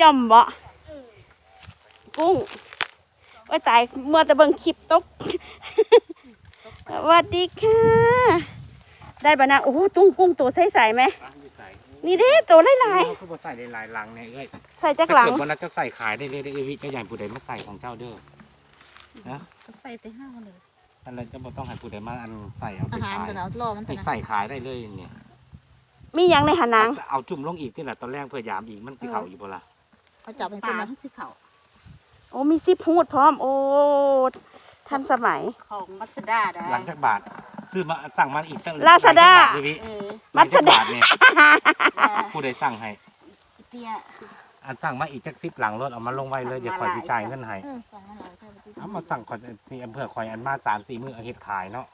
จอมบ่กุ้งว่าตายเมื่อแต่เบิ่งคลิปตกสวัสดีค่ะ ได้บะนะโอ้โหตุ้งกุ้งตัวใสๆไหมร้านอยู่ใส่นี่เด้ตัวหลายเขาคือบ่ใส่ได้หลายหลังเนี่ยเอ้ยๆใส่จากหลังถ้าเกิดวันนั้นจะใส่ขายได้เลยได้อเอ้ยวิเจ้าใหญ่ผู้ใดมาใส่ของเจ้าเด้อนะใส่แต่ห้าเลยอันนั้นจะบ่ต้องให้ผู้ใดมาอันใส่เอาไปอาหารขายแต่เรารอมันไปแต่นะใส่ขายได้เลยเนี่ยมีหยังในหานางเอาจุ่มลงอีกที่แหละตอนแรกเพื่อยามอีกมันสิเข่าอยู่บ่ล่ะ เอาจับเป็นปคนลานะที่สิเขาโอ้มีซิปฮูดพร้อม โอ้ทันสมัย ของมัสด้าได้หลังจากบาท ซื้อมาสั่งมาอีกตั้ง Lazada หลังจากบทเลยวิเออมัสดา หลังจกบทเนี่ยผู้ใดสั่งให้เตี้ยอันสั่งมาอีกจักสิบหลังรถเอามาลงไว้เลยเดี๋ยวคอยสิจ่ายเงินให้เออสั่งมาหลายเท่าไหร่เอามาสั่งคอยนี่อำเภอคอยอันมาสามสี่มื้อเอาเฮ็ดขายเนาะ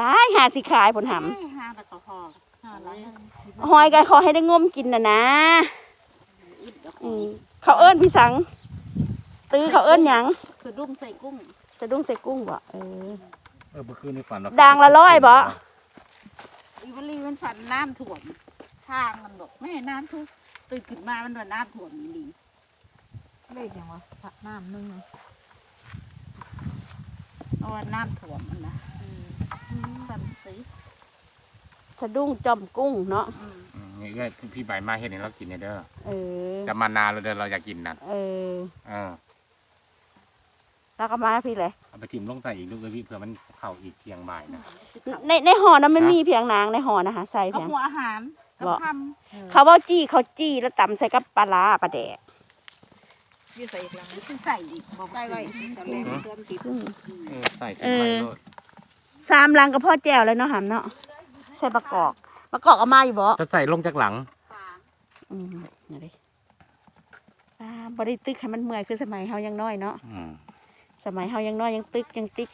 ตายหาสิขายผลหไม่ห้าตะกอพอห้าร้อยำหอยกันขอให้ได้งมกินนะนะอิดดอกอืมเขาเอิ้นพี่สัง ตื้อเขาเอิ้นหยังคือดุ้มใส่กุ้งจะดุ้งใส่กุ้งบ่เออ เออเมื่อคืนนี้ฝันว่าด่างละร้อยบ่ อีวันลีมันฝันน้ำท่วมทางมันบอกแม่น้ำท่วมตื่นขึ้นมามันว่าน้ำท่วมนี่เลขอย่างวะผักน้ำนึ่งนะเพราะว่าน้ำท่วมมันนะสันสีสะดุ้งจอมกุ้งเนาะ อืม อืมนี่ก็พี่ใบมาเฮ็ดให้เรากินเนี่ยเด้อเออ จะมานานแล้วเด้อเราอยากกินนั่นเออเออแล้วก็มาพี่เลยเอาไปจิ้มลงใส่อีกลูกเลยพี่เผื่อมันเข้าอีกเที่ยงบ่ายนะ ในในห่อนั้นไม่มีเพียงนางในห่อนะคะใส่ก็เพียง หัวอาหารกับบ่ทเขาว่าจี้เขาจี้แล้วตำใส่กับปลาร้าปลาแดกยืดใส่อีกหลังำคือใส่อีกบอกใส่ไว้ตอนแรกเติมติดอืม เออใส่ขึ้นไปโลดสามลังกับพ่อแจวแล้วเนาะหำเนาะใส่ประกอบ ประกอบเอามาอยู่บ่จะใส่ลงจากหลังอืมนี่ดิอ่าบริตึกให้มันเมื่อยคือสมัยเฮายังน้อยเนาะอืมสมัยเฮายังน้อยยังตึกยังติ๊ก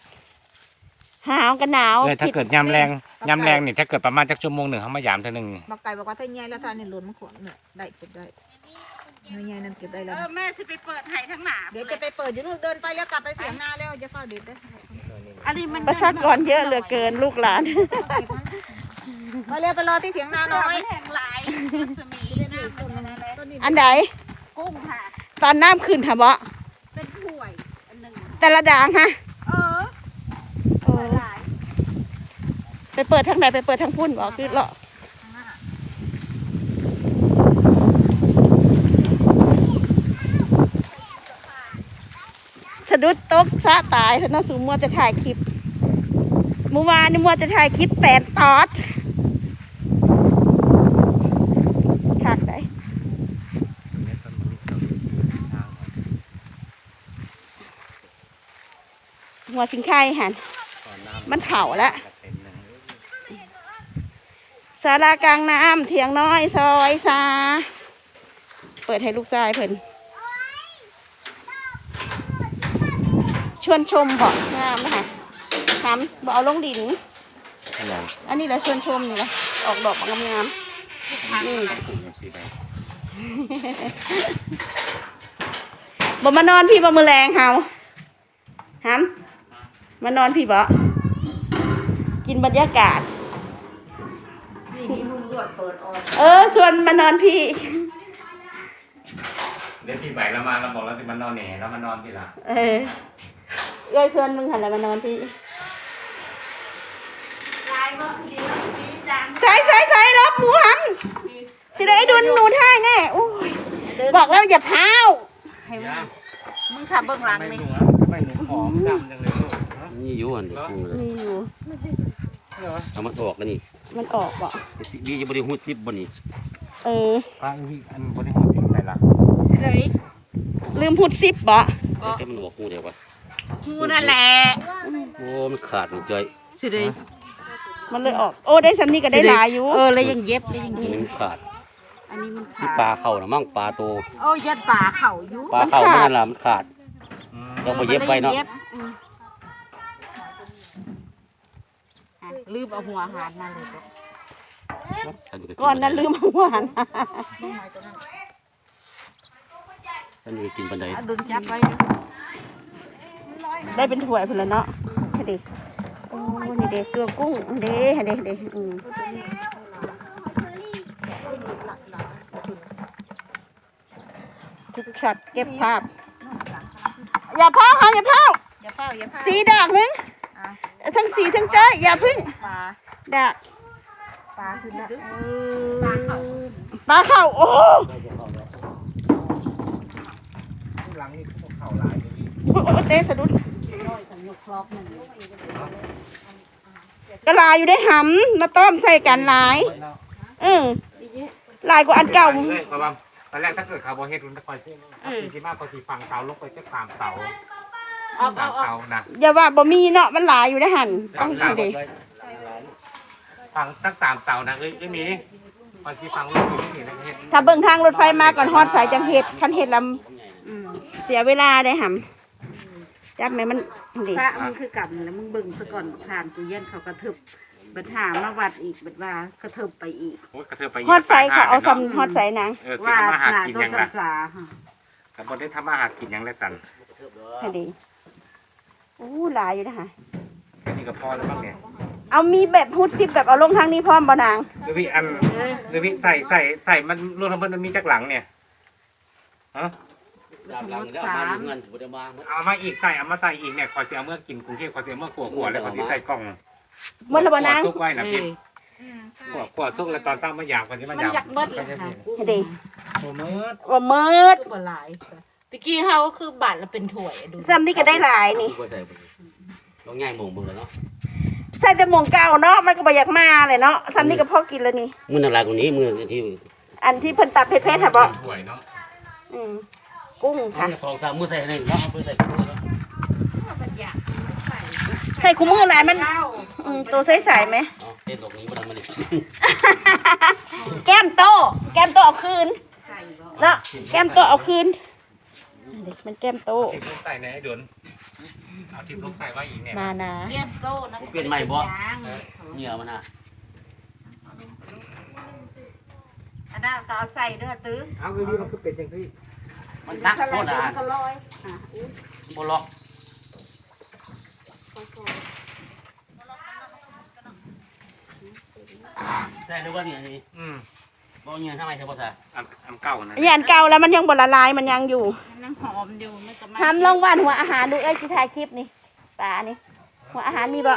หาวกันหนาวเลยถ้าเกิดยำแรงยำแรงเนี่ยถ้าเกิดประมาณจักชั่วโมงหนึ่งเขามายามเท่านึงนี่บอกไก่บอกว่าถ้าใหญ่แล้วถ้าเนี่ยหล่นมันขนเนี่ยได้เก็บได้ไม่ใหญ่นั่นเก็บได้เอแล้วอแม่สิไปเปิดไห้ทั้งหนาเดี๋ยวจะไปเปิดอยู่ลูกเดินไปแล้วกลับไปเสียงนาแล้วจะเฝ้าเด็ดได้อันนี้มันประชากรเยอะเหลือเกินลูกหลาน มาเร็วไปรอที่เถียงนาน้น้ออยยแห่งหลายสมีน้ำมันอะไรต้นนี้อันใดกุ้งค่ะ ตอนน้ำขึ้นค่ะบ่เป็นถ้วยอันหนึ่งแต่ละด่างฮะเออโอ้หลายไปเปิดทางไหนไปเปิดทางพุ่นบ่คือเลาะสะดุดตกซะตายเพราะน้องสูมัวจะถ่ายคลิปเมื่อวานนี่มัวจะถ่ายคลิปแตนตอดคักได้ หัวสิงไข่หันมันเข่าแล้วศาลากลางน้ำเถียงน้อยซอยซา เปิดให้ลูกชายเพิ่นชวนชมบ่งามนะคะทำบ่เอาลงดิน อันนี้แหละชวนชมนี่แหละออกดอกงามงามๆนี่บ่มานอนพี่บ่มือแรงเฮาฮัม มานอนพี่บ่กินบรรยากาศ นี่มีมุมรวดเปิดออกเออส่วนมานอนพี่ เดี๋ยวพี่ใบเรามาเราบอกเราจะมานอนแหน่เรามานอนทีหละเออเอ้ยส่วนมึงหันแล้วมานอนพี่ลายก็ดีแล้วดีจังใส่ใส่ใส่รับหมูหันสิได้ดุนหนูท่ายแน่โอ้ยบอกแล้วอย่าพร้าวให้มึงมึงขับเบื้องหลังไม่นี่หนูไม่หนูหอมดำจังเลยลูก นี่อยู่อันเด็กกูเลยมีอยู่เอามันออกแล้วนี่มันออกบ่วีจะบริหูซิบบ่นี่เออป้าพี่อันบริหารสิ่งใส่ละเลยลืมพูดซิปบ่แค่มันออกหูเดียววะกูนั่นแหละโอ้มันขาดมันจ่อยสิเลยมันเลยออก โอ้ได้ซ้ำนี่ก็ได้หลายอยู่เออเลยยังเย็บเลยยังอันเย็บนี้มันขาดอันนี้มันที่ขาดปลาเข้านะมั่งปลาโตโอ้ยยัดป่าเข่าอยู่ปลาเข้ามันนั่นล่ะมันขาดเราไปเย็บไว้เนาะ อืมอะ ลืมเอาหัวอาหารมาเลยก่อนนั้นลืมเอาหวานฉันนี่กินปันไดอะดุนจับไว้นะได้เป็นถ้วยพุ่นแล้วเนาะให้ดิโอ้นี่เด็กเกลือกุ้งเด้ให้เด็กเด็กอืมทุกช็อตเก็บภาพอย่าพาค่ะอย่าพาอย่าเฝ้าอย่าเฝ้าสีดากมึงอะ ทั้งสีทั้งจ้อยอย่าพึ่งปลาดากปลาขึ้นละเออปลาเข้าโอ้หลังนี่พวกเข่าหลายเลยพี่โอ้เตะสะดุดน้อยกันยกครอบหนึ่งกระลายอยู่ได้หำมาต้อมใส่กันหลายเออหลายกว่าอันเก่าเลยเพราะว่าตอนแรกถ้าเกิดคาร์โบเฮดรุนจะคอยเชื่อที่มากกว่าที่ฟังเสาลงไปจะสามเสา เอาสาเอามเอาเสานะอย่าว่าบ่มีเนาะมันหลายอยู่ได้หันต้องดูดิฟังตั้งสามเสานะเอ้ยไม่มีคอยที่ฟังลงไปนี่นะเฮ็ดถ้าเบิ่งทางรถไฟมาก่อนฮอดสายจังเฮ็ดคันเฮ็ดลำเสียเวลาได้หำจักไหมมันดิพระมึงคือกันแล้วมึงเบิ่งซะก่อนทานกูเย็นเขากระทึบบัดหามาวัดอีกบัดว่ากระทึบไปอีก โอ้ยกระเทือไปฮอดใส่เขาเอาซำฮอดใส่นางเออสิว่าทำมาหาหากินต้ยันงล่ะจำสาฮะแต่บนได้ทำมาหากินยังได้สั่นให้ดี อู้หลายอยู่นะฮะแค่นี้ก็พอแล้วบ้างเนี่ยเอามีแบบฮุดซิปแบบเอาลงทางนี้พร้อมบ่นางหรือพี่อันหรือพี่ใส่ใส่ใส่มันรวมทั้งหมดมันมีจักหลังเนี่ยฮะดาบหลังเด้อมาอยู่เงินบ่ได้มามันเอามาอีกใส่เอามาใส่อีกเนี่ยขอเสียเมื่อกินกรุงเทพขอเสียเมื่อขวบขวแล้วขอที่ใส่กล่องเมื่อละบ่นางซุกไว้นะเอพี่อขวบขวซุกแล้วตอนเช้ามาอยากคนที่มามันอยากอยากเบิดเลยค่ะให้ดีโอ้เมื่อว่าเมิดคือบ่หลาย ตะกี้เฮาคือบาทละเป็นถ้วยอะดูซ้ำนี่ก็ได้หลายนี่ บ่ใส่ลองง่ายหมู่มึงแล้วเนาะใส่แต่หมองเก่าเนาะมันก็บ่อยากมาเลยเนาะซ้ำนี่ก็พอกินแล้วนี่ มื้อนั้นหลายกว่านี้มื้อที่อันที่เพิ่นตับเผ็ดๆค่ะบ่ห่วยเนาะอืมกุ้งค่ะค่ะสองสามมื้อใส่นี่แล้วเอาไปใส่กุ้งแล้วใส่คู่มือหลายมันอืมตัวใสๆไหม เอาเต้นดอกนี้บ่ได้มาดิแก้มโต แก้มโตเอาคืน แล้วแก้มโตเอาคืน เด็กมันแก้มโต ทิพลูกใส่ในไอ้ดุนเอาทิพลูกใส่ไว้อีกเนี่ยมานะเรียบโตนะเปลี่ยนใหม่บ่ยางเหงื่อมันน่ะอันนั้นก็เอาใส่เด้อตื้อเอาคือพี่มันคือเป็ดจังที่มันตักโคตรอะก็ลอยอะบ่ล็อกใช่หรือว่าเนี่ยนี่อืม บ่เหงื่อทำไมใช่บ่ใส่อันอันเก่านะอันนี้อันเก่าแล้วมันยังบ่ละลายมันยังอยู่มันยังหอมอยู่ไม่ก็มาทำลองว่านหัวอาหารดูเอ้ยสิถ่ายคลิปนี่ปลานี่หัวอาหารมีบ่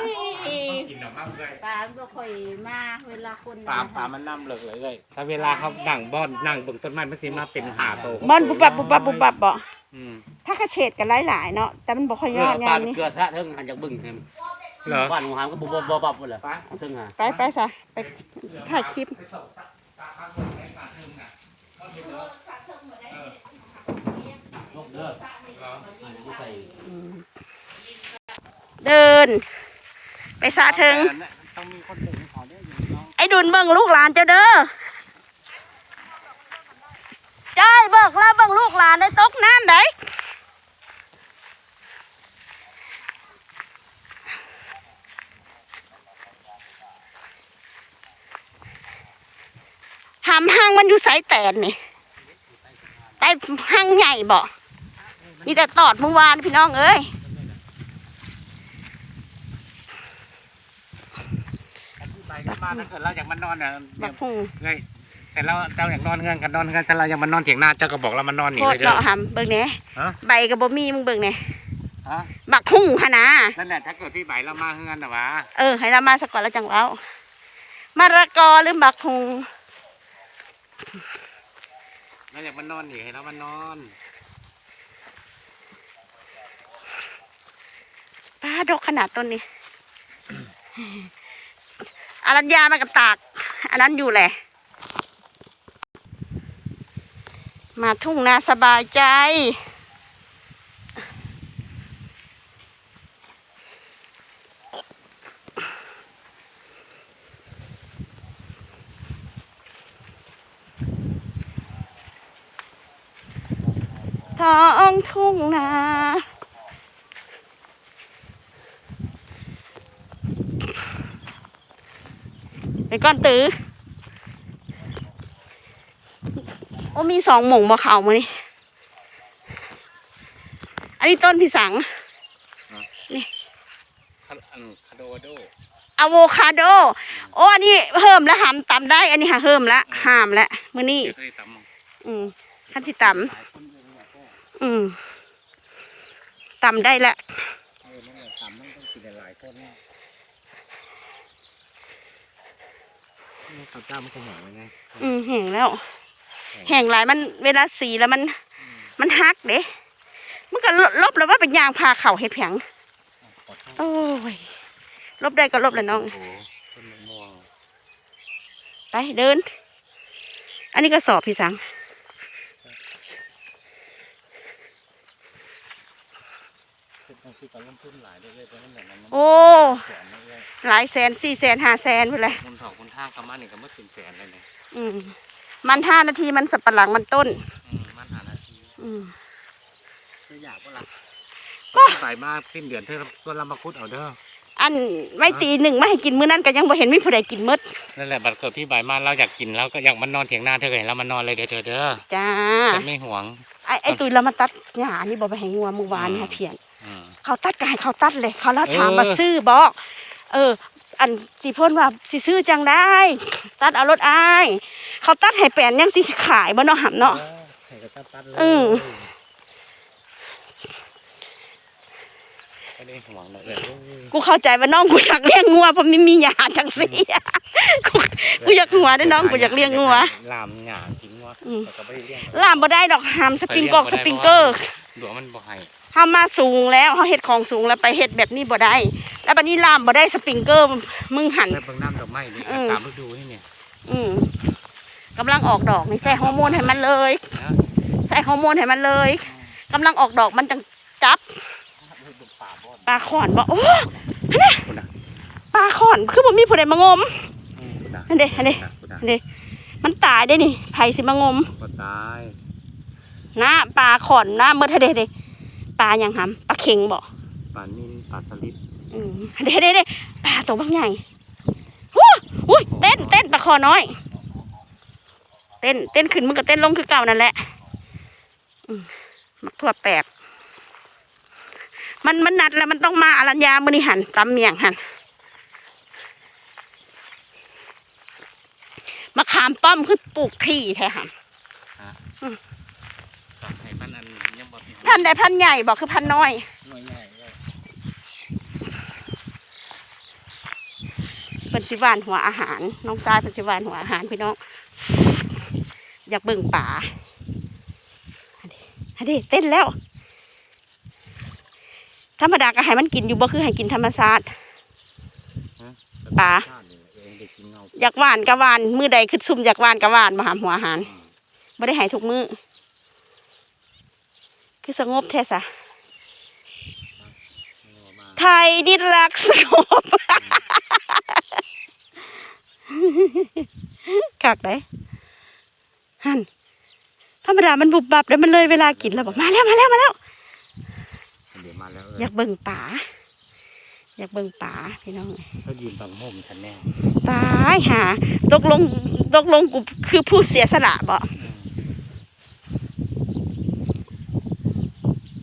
กินดอกมากเลยปลามันก็ค่อยมาเวลาคนปลาปลามันน้ำเหลือกเลยเลยถ้าเวลาเขานั่งบ้อนนั่งบนต้นไม้มันสิมาเป็นหาโตบอนบุบบับบุบบับบุบบับบ่อืมถ้ากระเฉดกันหลายๆเนาะแต่มันบ่ค่อยเกยลืออดปลางานนี้เกลือซะเทิงหันจากบึ้งเต็มเหรอบ้านหมูหามก็บ่บ่บ่บับพุ่นแหละไปเทิงหาไปไปซะไปถ่ายคลิป ยก เดิน ไปสาเทิงต้องมีคนถึงไอ้ดุนเบิ่งลูกหลานเจ้าเด้อจ้อยเบิกแล้วเบิ่งลูกหลานได้ตกน้ำได้หำห้างมันอยู่สายแตนนี่ใต้ห้างใหญ่บ่ มีแต่ตอดเมื่อวานพี่น้องเอ้ยไปกันมาถ้าเกิดเราอยากมานอนเนี่ยบักพุงเฮ้ยแต่เราเจ้าอยากนอนเงินกันนอนเงินแต่เราอยากมานอนเถียงหน้าเจ้าก็บอกเรามานอนนี่โคเลตยรเด้อเนาะหำเบิ่งแหน่ฮะ ใบกับบ่มีมึงเบิ่งแหน่ฮะบักพุงหะนะนั่นแหละถ้าเกิดพี่ใบเรามาเงินนะวะเออ ให้เรามาสักก่อนแล้วจังเว้ามะระกอหรือบักพุงเราอยากมานอนนี่ให้เรามานอน ป้า ดกขนาดต้นนี้ อรัญญามากับตาก อันนั้นอยู่แหละ มาทุ่งนาสบายใจ ท้องทุ่งนา ไปก้อนตื้อโอ้มีสองหม่งบ่เขามานี่อันนี้ต้นพิสังอันคาโดโดอะโวคาโด โอ้อันนี้เพิ่มแล้วหามตำได้ อันนี้หาเพิ่มละห้ามละมื้อนี้เคยตำอืมขั้นที่ตำอืมตำได้ละเออนั่นแหละตำมันต้องกินหลายคนเนี่ยนี่ ข้าวเจ้ามันก็แห้งเลยไงอืมแห้งแล้ว แห้งหลายมันเวลาสีแล้วมัน มันฮักเด้มันก็ลลบแล้วว่าเป็นยางพาเข่าเห็ดแผงขอโทษโอ้ยลบได้ก็ลบแหละน้องโอ้โหต้นมะม่วงไปเดิน อันนี้ก็สอบพี่สัง คือต้องคือการลงทุนหลายด้วยเลยเพราะนั่นแหละมันโอ้ แสนเลยหลายแสนสี่แสนห้าแสนไปเลยคนสองคนทางกำมันนี่ก็ไม่ถึงแสนเลยเนี่ยอืมมันห้านาทีมันสับปะหลังมันต้น อืมมันหานาทีอืมไม่อยากก็ละใส่มากสิ้นเดือนเธอส่วนเรามาคุดเอาเด้ออันไม่ตีหนึ่งไม่ให้กินมื้อนั้นก็ยังบ่เห็นมีผู้ใดกินหมดนั่นแหละบัตรเกิดพี่ใบายมาเราอยากกินแล้วก็อยากมันนอนเถียงหน้าเธอเห็นแล้วมันนอนเลยเด้อเธอเด้อจ้าฉันไม่ห่วง ไอ้ไอ้ตุยเรามาตัดหญ้านี่บ่ไปให้งัวเมื่อวานนี่ค่ะเพียนอืม เขาตัดก็ให้เขาตัดเลย เขาแล้วถามเออมาซื้อบอกเออ อันสิเพ่นว่าสิซื้อจังได้ ตัดเอารถอ้ายเขาตัดให้แปลนยังสิขายบ่เนาะหำเนาะให้กระตัดตัดเลยอืมไม่ได้ห่วงเลยเออกูเข้าใจว่าน้องกูอยากเลี้ยงงัวเพราะไม่มียาจังสิกูกูอยากงัวได้อน้องกูอยากเลี้ยงงัว ลามหยากินงัวอืม แต่ก็ไม่ได้เลี้ยงล่ามบ่ได้ดอกหามสปริงกอกสปริงเกอร์หลวงมันบ่ให้ เฮามาสูงแล้วเฮาเฮ็ดของสูงแล้วไปเฮ็ดแบบนี้บ่ได้ แล้วบัดนี้ล่ามบ่ได้สปริงเกอร์มึงหันแต่เบิ่งน้ำดอกไม้นี่อืม ตามฤดูนี่เนี่ยอืมกำลังออกดอกนี่ใส่ฮอร์โมนให้มันเลย นะใส่ฮอร์โมนให้มันเลยกำลังออกดอกมันจังจับดูป่าบ่อนปลาขอนบ่โอ้คุณน่ะปลาขอนคือบ่มีผู้ใดมางมอืมคุณน่ะอันเด้อันเด้คุณน่ะอันเด้มันตายได้นี่ไผสิมางม ก็ตาย นะปลาขอนนะเมื่อเด้เด้ ปลาหยังหำปลาเข็งบ่ปลานิ่นปลาสลิดอืมเด้เด้เด้ปลาตัวบางใหญ่ฮู้อุ้ยเต้นเต้นปลาคอน้อย เต้นเต้นขึ้นมันก็เต้นลงคือเก่านั่นแหละอืมมักทั่วแปลกมันมันนัดแล้วมันต้องมาอรัญญามือนี่หันตำเมียงหันมะขามป้อมคือปลูกที่แท้หัน ตัดให้พันอันยังบ่มี พันใดพันใหญ่บอกคือพันน้อยหน่วยใหญ่เลยเป็นสิหวานหัวอาหาร น้องทรายเป็นสิหวานหัวอาหารพี่น้อง อยากเบิ่งป่าอันนี้อันนี้เต้นแล้ว ธรรมดาก็ให้มันกินอยู่บ่คือให้กินธรรมชาติปลาเองได้กินเงาอยากหวานกะหวานมือใดคือซุ่มอยากหวานกะหวานมาหามหัวอาหารไม่ได้ใหายทุกมือ คือสงบแท้สะไทยนิรักสงบกักได้หันธรรมดามันบุบบับแล้วมันเลยเวลากินแล้วบอกมาแล้วมาแล้วมาแล้วเดี๋ยวมาแล้วเออยากเบิ่งป่าอยากเบิ่งป่าพี่น้องเขายืนบังมุมฉันแน่ตายหาตกลงตกลงกูคือผู้เสียสละบ่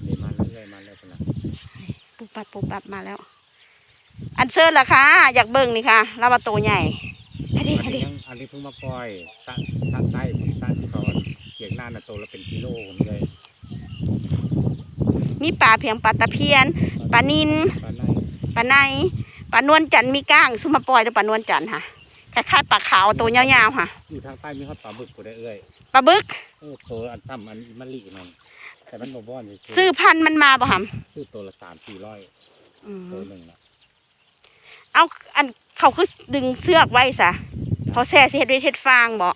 เดี๋ยวมาแล้วเลยมาแล้วคนละ ปุบปับปุบปับมาแล้ว อันเชิญล่ะค่ะ อยากเบิ่งนี่ค่ะลาบาโตใหญ่อันนี้อัอันนนี้นี้อันนี้เพิ่งมาปล่อยตั้งตั้งใต้ตั้งก่อนเกียงหน้าน่ะโตแล้วเป็นกิโลผมเลย มีปลาเพียงปลาตะเพียนปลานินปลาในปลาในปลานวลจันทร์มีก้างซุมมาปล่อยด้วยปลานวลจันทร์ค่ะคล้ายๆปลาขาวตัวยาวๆค่ะ อยู่ทางใต้มีฮอดปลาบึกกูได้เอ้ยปลาบึกโอ้โตอันต่ำอันมะลินั่น แต่มันบ่บ้อนเฉยๆซื้อพันธุ์มันมาบ่หซื้อตัวละสามสี่ร้อยำอืมตัวหนึ่งนะเอาอันเขาคือดึงเสือกไว้ซะเขาแซ่สิเฮ็ดด้วยเฮ็ดฟางบ่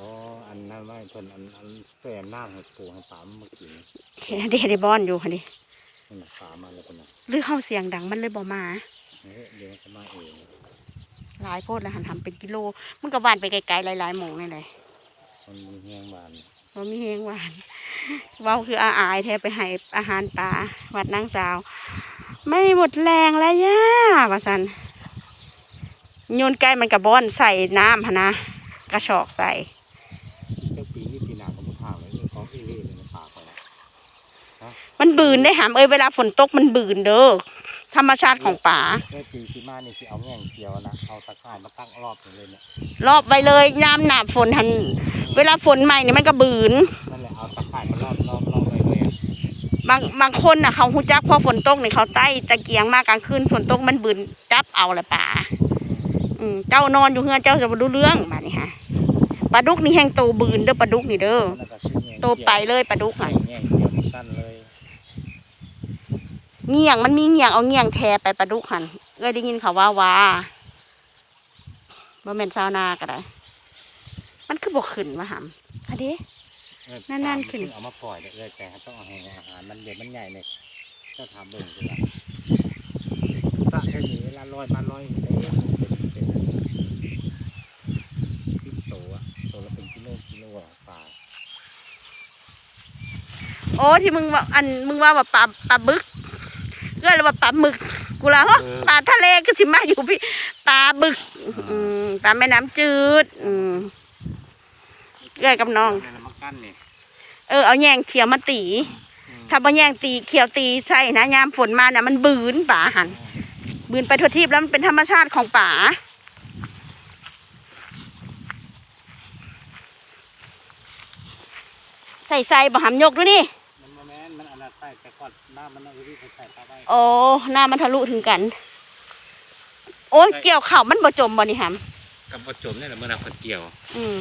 บ่อันนั้นไม่เพิ่นอันอันแฟนน้ำให้ปูให้ปลามันมากินเฮ็ดได้ได้บอนอยู่ค่ะดิมันน่ะปลามาแล้วคนน่ะหรือเฮาเสียงดังมันเลยบ่มา เฮ้ยเดี๋ยวมันจะมาเองหลายโพดแล้วหันทำเป็นกิโล มันก็หวานไปไกลๆหลายๆหมงนี่เลย มันมีแห้งบาน ว่ามีเฮงหวานเว้าคืออาอายแท้ไปให้อาหารปลาวัดนางสาว ไม่หมดแรงแล้วย่าว่าสันโยนไก่มันกับบอนใส่น้ำหนนะกระชอกใส่เจ้าปีนี้ปีหน้าก็บ่ถามเลยเรื่องของเอเล่เลยในป่าเขาละมันบืนได้หามเอ้ยเวลาฝนตกมันบืนเด้อ ธรรมชาติของป่าเมื่อปีที่มานี่สิเอาแง่งเขียวนะเอาตะข่ายมาตั้งรอบหนึ่งเลยเนี่ยรอบไว้เลยน้ำหนาฝนหัน เวลาฝนใหม่นี่มันก็บืนนั่นแหละเอาตะข่ายมารอบรอบรอบไว้เลย บางบางคนน่ะเขาหูจักพอฝนตกนี่เขาใต้ตะเกียงมากกลางคืนฝนตกมันบืนจับเอาละป่าอืมเจ้านอนอยู่เฮือนเจ้าจะบ่รู้เรื่องบัดนี้ฮะปลาดุกนี่แห้งโตบืนเด้อปลาดุกนี่เด้อแล้วก็ซื้อแง่โตไปเลยปลาดุกไข่อะ แง่เกี่ยวมันสั้นเลย เงี่ยงมันมีเงี่ยงเอาเงี่ยงแทไปปลาดุกหันเอ้ยได้ยินเขาว่าว่าบ่แม่นชาวนาก็ได้ มันคือบ่ขึ้นมาหำอะเด้เออนั่นๆขึ้นเอามาปล่อยเด้อเลยแต่ต้องเอาให้อาหารมันเด็ดมันใหญ่เนี่ยก็ทำเบิ่งดีกว่าพระให้มีเวลาลอยมาลอยเอ๊ะเป็นเป็นสิบตัวอะตัวละเป็นกิโลกิโลอะปลาโอ้ที่มึงว่าอันมึงว่าว่าปลาปลาบึก เอ้ยว่าปลาหมึกกูละฮะปลาทะเลก็สิมาอยู่พี่ปลาบึกอืมปลาแม่น้ำจืดอืมเอ้ยกับน้อง เนี่ยมากั้นนี่เออเอาแยงเขียวมาตี ถ้าบ่แยงตีเขียวตีใส่นะยามฝนมาน่ะมันบืนป่าหันบืนไปทั่วทิพย์แล้วมันเป็นธรรมชาติของป่าใส่ใส่บ่หำยกด้วยนี่ นหน้ามันเอาที่ใส่ปลาไว้โอ้หน้ามันทะลุถึงกัน โอ้ยเกี่ยวเข่าวมันบ่จมบ่นี่หกับประจมเนี่ยแหละเมื่อเราคนเกี่ยวำอืม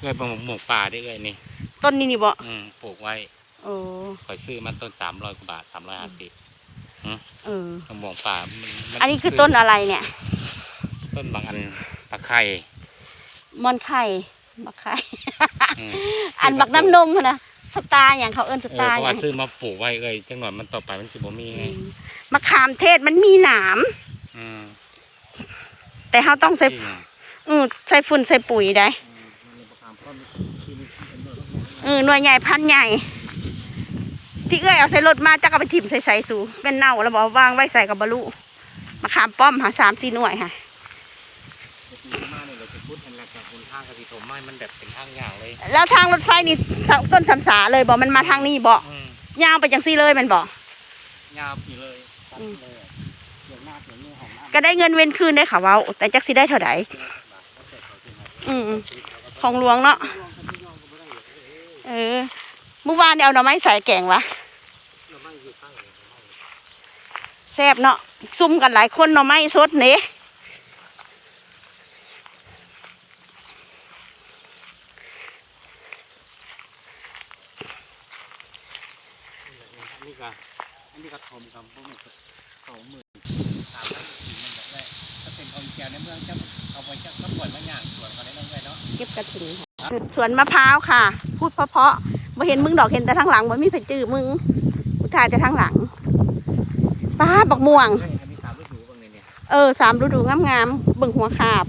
เอ้ยปลาหมกหมกป่าได้เอ้ยนี่ต้นนี้นี่บ่อืมปลูกไว้โอ้คอยซื้อมาต้นสามร้อยกว่าบาทสามร้อยห้าสิบเออมะม่วงป่ามัมัอันนี้คือต้นอะไรเนี่ย ต้นบางอันตะไคร้มอนไข่บักไข่ อืมอันบักน้ำนมหั่นนะ สตาร์อย่างเขาเอิ้นสเออตาร์เพราะอว่าย่างซื้อมาปลูกไว้เอ้ยจังหน่อยมันต่อไปมันสิบ่มีไงอืมมะขามเทศมันมีหนาม อืมแต่เราต้องใส่จริงอือใส่ฝุ่นใส่ปุ๋ยได้เออหน่วยใหญ่พันธุ์ใหญ่ ที่เอื้อยเอาใส่รถมาจักเอาไปถิ่มใส่ใส่สูเป็นเน่าแล้วบอกวางไว้ใส่กับบะลุมะขามป้อมหาสามสี่หน่วยค่ะ มาเนี่ยเราจะพูดอันแรกกับคุณทางกะทิถมไม้มันแบบเป็นทางอย่างเลยแล้วทางรถไฟนี่ต้นสำสาเลยบอกมันมาทางนี้บอกอืมยาวไปจังซี่เลยแมันบอกยาวปีเลยอืมเลยเดี๋ยวหน้าเดี๋ยวนี้ของหน้าก็ได้เงินเว้นคืนได้ค่ะเว้าแต่จักสิได้เท่าไหร่อืมของหลวงเนาะเออเมื่อวานเนี่ยเอาหน่อไม้ใส่แกงวะแซ่บเนาะซุ่มกันหลายคนหน่อไม้สดเนะ อันนี้ก็อันนี้ก็ถ มกับพวกมันสองหมื่นสามพันสี่หมันแบบแรกถ้าเป็นของอีแกวในเมืองจะเอาไปจะก็ปล่อยมาอย่างสวนเขาได้ต้องไงเนาะเก็บกระถิ่นสวนมะพร้าวค่ะ พูดเพาะๆบ่เห็นมึงดอกเห็นแต่ทางหลังบ่มีไผจื้อมึงกูถ่ายแต่ทางหลังป้าบักม่วงเฮ้ยอันนี้สามฤดูงเนี่ยเนี่ยเอสามฤดูงามๆเบิ่งหัวขาบ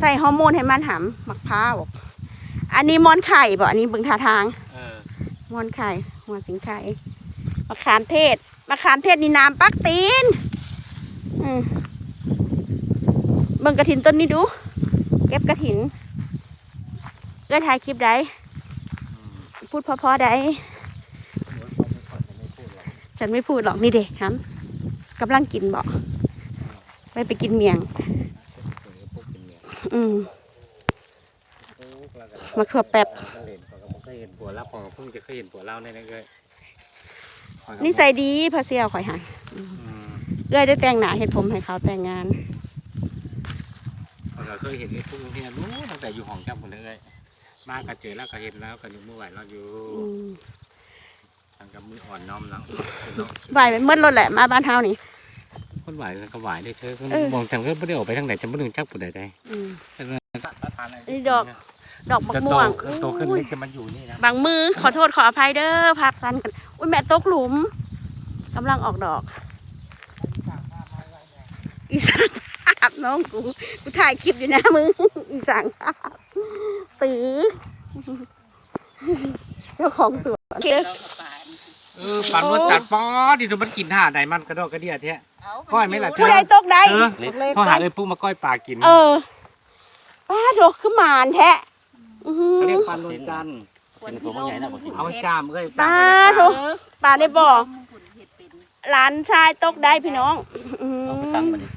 ใส่ฮอร์โมนให้มันหำมะพร้าวอันนี้มอนไข่บ่อันนี้เบิ่งท่าทาง มอนไข่หัวสิงไข่มะขามเทศมะขามเทศนี่น้ำปักตีนเบิ่งกระถินต้นนี้ดู เก็บกระถินเอ้ยถ่ายคลิปได้พูดพอๆได้ฉันไม่พูดหรอกนี่เด็กครับกำลังกินบ่ไปไปกินเมียง อืม มะเขือแป๊บเคยเห็นผัวเล่าของเพิ่งจะเคยเห็นผัวเล่าเนี่ยนะเอ้ยนิสัยดีพอเซียวข่อยหันอืมเอ้ยได้แต่งหน้าเห็ดผมให้เขาแต่งงานเราเคยเห็นในทุ่งเฮียนู้นตั้งแต่อยู่ของเจ้าคนเลย มาก็เจอแล้วก็เห็นแล้วก็ยังเมื่อไหวเราอยู่อืมทางกับมืออ่อนน้อมแล้วไหวไปเมื่อรถแหละมาบ้านเฮานี่ คนไหวก็ไหวได้เธอเออ มองจังก็ไม่ได้ออกไปทางไหนจะไม่ถึงจักผู้ใดใด อืม นี่ดอก ดอกบักจะโตม่วงขึ้นโตขึ้นเล็กจะมาอยู่นี่นะบางมือขอโทษขออภัยเด้อภาพสั้นกัน อุ้ยแม่ตกหลุมกำลังออกดอก อีสานภาพน้องกูกูถ่ายคลิปอยู่นะมึง อีสานภาพตื้อเจ้าของสวนเด้อเออปั่นรถจัดป๊อดิดูมันกินห่าใดมันกระดอกกระเดียแท้ก้อยไหมล่ะเธผู้ใดตกได้เออพอหาเลยปุ๊บมาก้อยปลากิน เออ ป้าโดกขึ้นมานแท้อื้อหือเขาเรียกปลานวลจันทร์เป็นตัวมันใหญ่นะผมเอาไว้จามเอ้ยป้าจามโดไว้กป้าได้บอกหลานชายตกได้พี่น้องอื้อเอาไปหืตั้งอมันดิ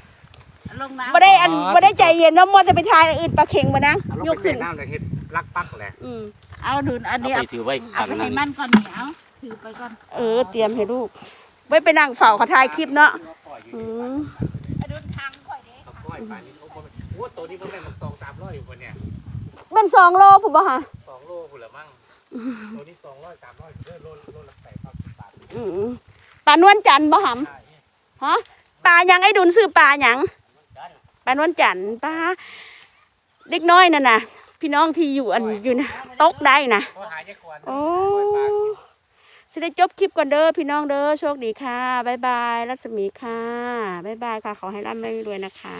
ลงน้ำบ่ได้อันบ่ได้ใจเย็นเนาะมัวจะไปทายอันอื่นปลาเข็งมานังเอาลงยกไปขึ้นใส่น้ำเลยเฮ็ดลักปักแหละอืมเอาดูนอันเอานี้ไปเอาถือไว้เอาข้างไปนั้ให้นมันก่อนนี่เอาถือไปก่อนเออ เตรียมให้ลูกไว้ไปนั่งเฝ้าเขาถ่ายคลิปเนาะอืม เอาดูนทางก่อยเด้เอาก้อยปลานี่โอ้โหโอ้ตัวนี้บ่แม่นมันสองสามร้อยอยู่บนเนี่ยเป็นสองโลผมบ่ฮะสองโลพุ่นละมั้งตัวนี้สองร้อยสามร้อยเด้อโลโลละแปดพันบาทอืมปลานวลจันทร์บ่หใช่ำฮะปลาหยังไอ้ดุนซื้อปลาหยังปลานวลจันทร์ปลาเด็กน้อยนั่นน่ะ พี่น้องที่อยู่อันอยู่นะตกได้นะโทรหายายควรโอ้ ปลากิน สิได้จบคลิปก่อนเด้อพี่น้องเด้อโชคดีค่ะ บ๊ายบายรัศมีค่ะ บ๊ายบายค่ะ ขอให้ร่ำให้รวยนะคะ